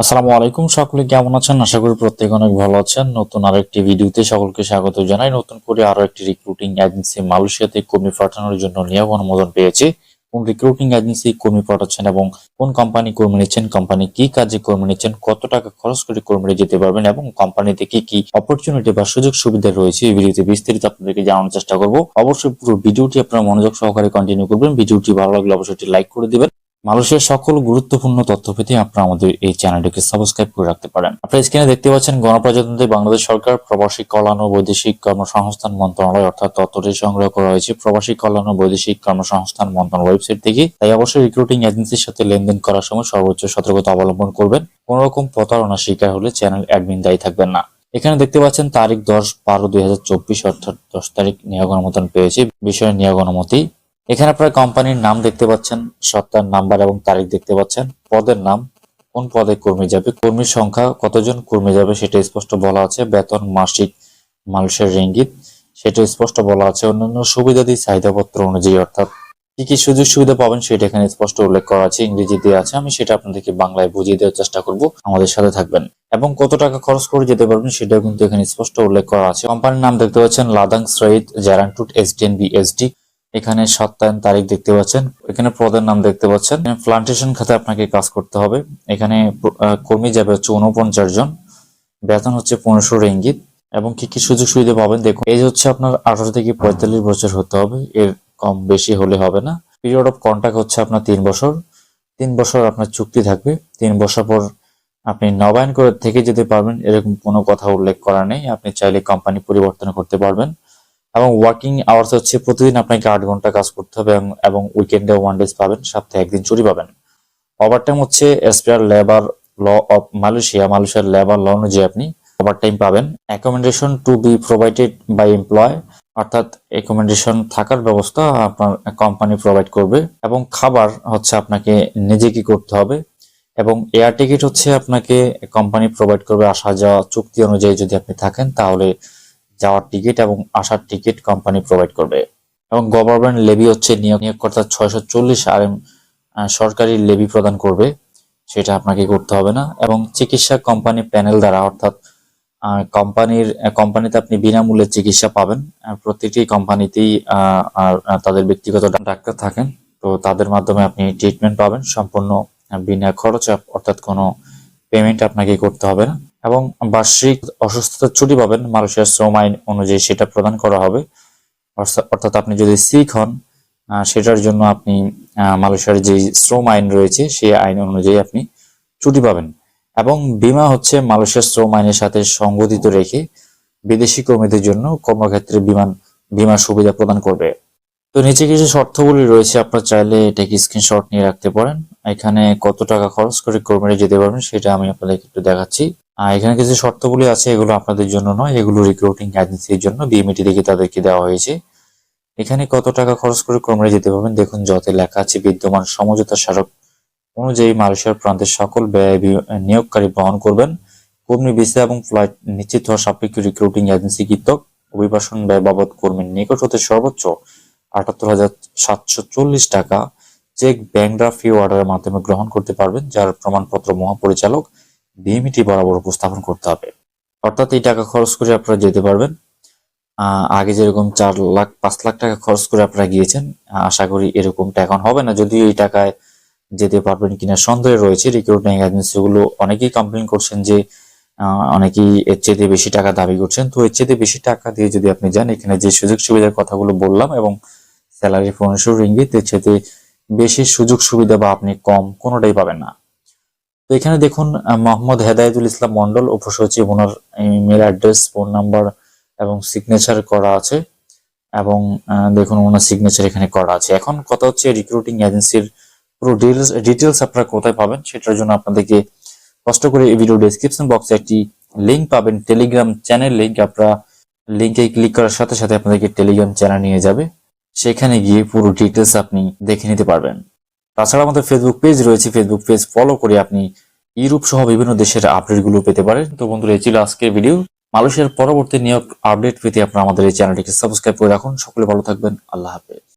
আসসালামু আলাইকুম, সকলে কেমন আছেন? আশা করি প্রত্যেকে অনেক ভালো আছেন। নতুন আরেকটি ভিডিওতে সকলকে স্বাগত জানাই। নতুন করে আরও একটি রিক্রুটিং এজেন্সি মালয়েশিয়াতে কর্মী পাঠানোর জন্য নিয়োগ অনুমোদন পেয়েছে। কোন রিক্রুটিং এজেন্সি কর্মী পাঠাচ্ছেন এবং কোন কোম্পানি কর্মী নিচ্ছেন কোম্পানি কি কাজে কর্মী নিচ্ছেন, কত টাকা খরচ করে কর্মীরা যেতে পারবেন এবং কোম্পানিতে কি কি অপরচুনিটি বা সুযোগ সুবিধা রয়েছে এই ভিডিওতে বিস্তারিত আপনাদেরকে জানানোর চেষ্টা করব। অবশ্যই পুরো ভিডিওটি আপনারা মনোযোগ সহকারে কন্টিনিউ করবেন। ভিডিওটি ভালো লাগলে অবশ্যই লাইক করে দিবেন। মালয়েশিয়ার সকল গুরুত্বপূর্ণ তথ্য পেতে আপনারা আমাদের এই চ্যানেলটিকে সাবস্ক্রাইব করে রাখতে পারেন। আপনারা স্ক্রিনে দেখতে পাচ্ছেন গণপ্রজাতন্ত্রী বাংলাদেশ সরকার, প্রবাসী কল্যাণ ও বৈদেশিক কর্মসংস্থান মন্ত্রণালয়, অর্থাৎ তথ্যটি সংগ্রহ করা হয়েছে প্রবাসী কল্যাণ ও বৈদেশিক কর্মসংস্থান মন্ত্রণালয় ওয়েবসাইট থেকে। তাই অবশ্যই রিক্রুটিং এজেন্সির সাথে লেনদেন করার সময় সর্বোচ্চ সতর্কতা অবলম্বন করবেন। কোন রকম প্রতারণার শিকার হলে চ্যানেল অ্যাডমিন দায়ী থাকবেন না। এখানে দেখতে পাচ্ছেন তারিখ দশ বারো দুই হাজার চব্বিশ, অর্থাৎ দশ তারিখ নিয়োগ অনুমোদন পেয়েছে। বিষয়ে নিয়োগ অনুমতি এখানে আপনারা কোম্পানির নাম দেখতে পাচ্ছেন সত্তার নাম্বার এবং তারিখ দেখতে পাচ্ছেন। পদের নাম, কোন পদে কর্মী যাবে, কর্মীর সংখ্যা, কতজন কর্মী যাবে সেটা স্পষ্ট বলা আছে। বেতন, মাসিক, মানুষের রিঙ্গিত, সেটা স্পষ্ট বলা আছে। অন্যান্য সুবিধাদি চাহিদাপত্র অনুযায়ী, অর্থাৎ কি কি সুযোগ সুবিধা পাবেন সেটা এখানে স্পষ্ট উল্লেখ করা আছে ইংরেজিতে আছে। আমি সেটা আপনাদেরকে বাংলায় বুঝিয়ে দেওয়ার চেষ্টা করব। আমাদের সাথে থাকবেন। এবং কত টাকা খরচ করে যেতে পারবেন সেটাও কিন্তু এখানে স্পষ্ট উল্লেখ করা আছে। কোম্পানির নাম দেখতে পাচ্ছেন, Ladang Syed Jerantut SDN BSD এখানে সত্যায়ন তারিখ দেখতে পাচ্ছেন, এখানে পদের নাম দেখতে পাচ্ছেন। প্লান্টেশন খাতে আপনাকে কাজ করতে হবে। এখানে কর্মী যাবে হচ্ছে উনপঞ্চাশ জন। বেতন হচ্ছে পনেরোশো রেঙ্গিত। এবং কি কি সুযোগ সুবিধা পাবেন দেখুন। এই হচ্ছে আপনার আঠারো থেকে পঁয়তাল্লিশ বছর হতে হবে। এর কম বেশি হলে হবে না। পিরিয়ড অফ কন্ট্যাক্ট হচ্ছে আপনার তিন বছর। তিন বছর আপনার চুক্তি থাকবে। তিন বছর পর আপনি নবায়ন করে থেকে যেতে পারবেন। এরকম কোনো কথা উল্লেখ করা নেই। আপনি চাইলে কোম্পানি পরিবর্তন করতে পারবেন। এবং ওয়ার্কিং আওয়ার্স হচ্ছে প্রতিদিন আপনাকে আট ঘণ্টা কাজ করতে হবে এবং- উইকেন্ডে ওয়ান ডেজ পাবেন, সপ্তাহে একদিন ছুটি পাবেন। ওভারটাইম হচ্ছে SPR labour law of Malaysia মালয়েশিয়ার লেবার ল অনুযায়ী আপনি ওভারটাইম পাবেন। Accommodation to be provided by employ অর্থাৎ অ্যাকোমোডেশন থাকার ব্যবস্থা আপনার কোম্পানি প্রোভাইড করবে এবং খাবার হচ্ছে আপনাকে নিজে কি করতে হবে এবং এয়ার টিকিট হচ্ছে আপনাকে কোম্পানি প্রোভাইড করবে আসা যাওয়া চুক্তি অনুযায়ী যদি আপনি থাকেন, তাহলে যাওয়ার টিকিট এবং আসার টিকিট কোম্পানি প্রোভাইড করবে। এবং গভর্নমেন্ট লেবি হচ্ছে নিয়োগ, নিয়োগকর্তা ছয়শো চল্লিশ আর এম সরকারি লেবি প্রদান করবে। সেটা আপনাকে করতে হবে না। এবং চিকিৎসা কোম্পানি প্যানেল দ্বারা, অর্থাৎ কোম্পানির কোম্পানিতে আপনি বিনামূল্যে চিকিৎসা পাবেন। প্রতিটি কোম্পানিতেই আর তাদের ব্যক্তিগত ডাক্তার থাকেন। তো তাদের মাধ্যমে আপনি ট্রিটমেন্ট পাবেন। সম্পূর্ণ বিনা খরচে, অর্থাৎ কোনো পেমেন্ট আপনাকে করতে হবে না। এবং বার্ষিক অসুস্থতার ছুটি পাবেন মালয়েশিয়ার শ্রম আইন অনুযায়ী সেটা প্রদান করা হবে। অর্থা- অর্থাৎ আপনি যদি সিক হন সেটার জন্য আপনি মালয়েশিয়ার যে শ্রম আইন রয়েছে, সেই আইন অনুযায়ী আপনি ছুটি পাবেন। এবং বীমা হচ্ছে মালয়েশিয়ার শ্রম আইনের সাথে সংগঠিত রেখে বিদেশি কর্মীদের জন্য কর্মক্ষেত্রে বিমান বীমা সুবিধা প্রদান করবে। তো নিচে কিছু শর্তগুলি রয়েছে, আপনার চাইলে এটাকে স্ক্রিনশট নিয়ে রাখতে পারেন। এখানে কত টাকা খরচ করে কর্মীরা যেতে পারবেন, সেটা আমি আপনাদেরকে একটু দেখাচ্ছি। আর এখানে কিছু শর্তগুলি আছে, এগুলো আপনাদের জন্য নয়। এগুলো রিক্রুটিং এজেন্সির জন্য বিএমইটি থেকে তাদেরকে দেওয়া হয়েছে। এখানে কত টাকা খরচ করে কর্মীরা যেতে পারবেন? দেখুন, যতে লেখা আছে, বিদ্যমান সমঝোতা স্মারক অনুযায়ী মালয়েশিয়ার প্রান্তের সকল ব্যয় নিয়োগকারী বহন করবেন। কর্মী ভিসা এবং ফ্লাইট নিশ্চিত হওয়া সাপেক্ষ রিক্রুটিং এজেন্সি কৃতক অভিবাসন ব্যয় বাবদ কর্মীর নিকট হতে সর্বোচ্চ আটাত্তর হাজার সাতশো চল্লিশ টাকা চেক ড্রাফট ফি অর্ডারের মাধ্যমে গ্রহণ করতে পারবেন, যার প্রমাণপত্র মহাপরিচালক বিএমইটি বরাবর উপস্থাপন করতে হবে। অর্থাৎ এই টাকা খরচ করে আপনারা যেতে পারবেন। আগে যেরকম চার লাখ, পাঁচ লাখ টাকা খরচ করে আপনারা গিয়েছেন, আশা করি এরকমটা এখন হবে না। যদিও এই টাকায় যেতে পারবেন কিনা সন্দেহ রয়েছে। রিক্রুটিং এজেন্সিগুলো অনেকেই কমপ্লেন করছেন যে অনেকেই এর চেয়ে বেশি টাকা দাবি করছেন। তো এর চেয়ে বেশি টাকা দিয়ে যদি আপনি যান, এখানে যে সুযোগ সুবিধার কথাগুলো বললাম এবং স্যালারি পনেরোশো রিঙ্গিত, এর চেয়ে বেশি সুযোগ সুবিধা বা আপনি কম কোনোটাই পাবেন না। তো এখানে দেখুন মোহাম্মদ হেদায়েতুল ইসলাম মন্ডল উপসচিব, ওনার ইমেল অ্যাড্রেস, ফোন নাম্বার এবং সিগনেচার করা আছে। এবং দেখুন, ওনার সিগনেচার এখানে করা আছে। এখন কথা হচ্ছে রিক্রুটিং এজেন্সির পুরো ডিটেলস ডিটেলস আপনারা কোথায় পাবেন সেটার জন্য আপনাদেরকে কষ্ট করে এই ভিডিও ডেসক্রিপশন বক্সে একটি লিঙ্ক পাবেন। টেলিগ্রাম চ্যানেল লিঙ্ক আপনারা লিংকে ক্লিক করার সাথে সাথে আপনাদেরকে টেলিগ্রাম চ্যানেল নিয়ে যাবে। সেখানে গিয়ে পুরো ডিটেলস আপনি দেখে নিতে পারবেন। তাছাড়া আমাদের ফেসবুক পেজ রয়েছে। ফেসবুক পেজ ফলো করে আপনি ইউরোপ সহ বিভিন্ন দেশের আপডেটগুলো পেতে পারেন। তো বন্ধুরা, এই ছিল আজকের ভিডিও মালয়েশিয়ার পরবর্তী নিয়োগ আপডেট পেতে আপনারা আমাদের এই চ্যানেলটিকে সাবস্ক্রাইব করে রাখুন। সকলে ভালো থাকবেন। আল্লাহ হাফেজ।